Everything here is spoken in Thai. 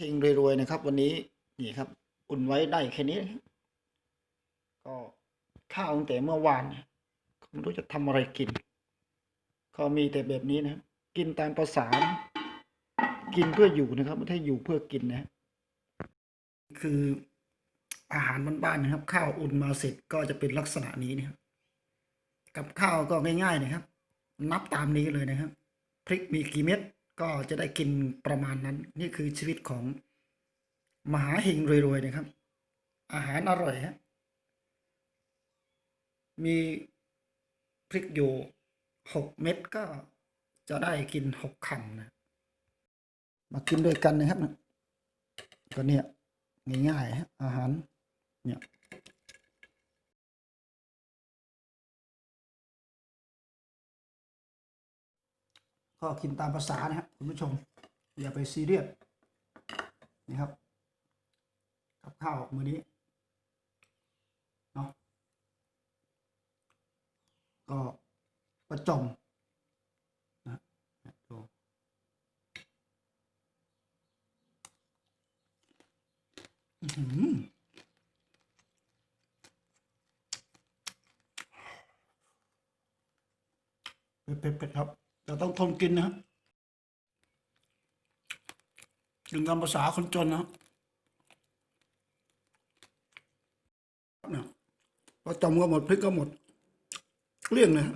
เฮงรวยๆนะครับ วันนี้นี่ครับ อุ่นไว้ได้แค่นี้ ก็ข้าวตั้งแต่เมื่อวานเนี่ยไม่รู้จะทำอะไรกิน ก็มีแต่แบบนี้นะครับกินตามประสานกินเพื่ออยู่นะครับ ไม่ใช่อยู่เพื่อกินนะ คืออาหารบ้านๆนะครับ ข้าวอุ่นมาเสร็จก็จะเป็นลักษณะนี้นะครับ กับข้าวก็ง่ายๆนะครับ นับตามนี้เลยนะครับพริกมีกี่เม็ด ก็จะได้กินประมาณนั้น นี่คือชีวิตของมหาเฮงรวยๆนะครับ อาหารอร่อยฮะมีพริกอยู่หกเม็ดก็จะได้กินหกคำนะ มากินด้วยกันนะครับนะก็เนี่ยง่ายๆฮะอาหารเนี่ย ก็กินตามภาษานะครับคุณผู้ชม อย่าไปซีเรียสนี่ครับกับข้าวมื้อนี้เนาะก็ประจมนะดูเผ็ดๆครับ แต่ต้องทนกินนะถึงตามภาษาคนจนนะครับเนี่ยพอจมก็หมดพริกก็หมดเลี่ยงเลย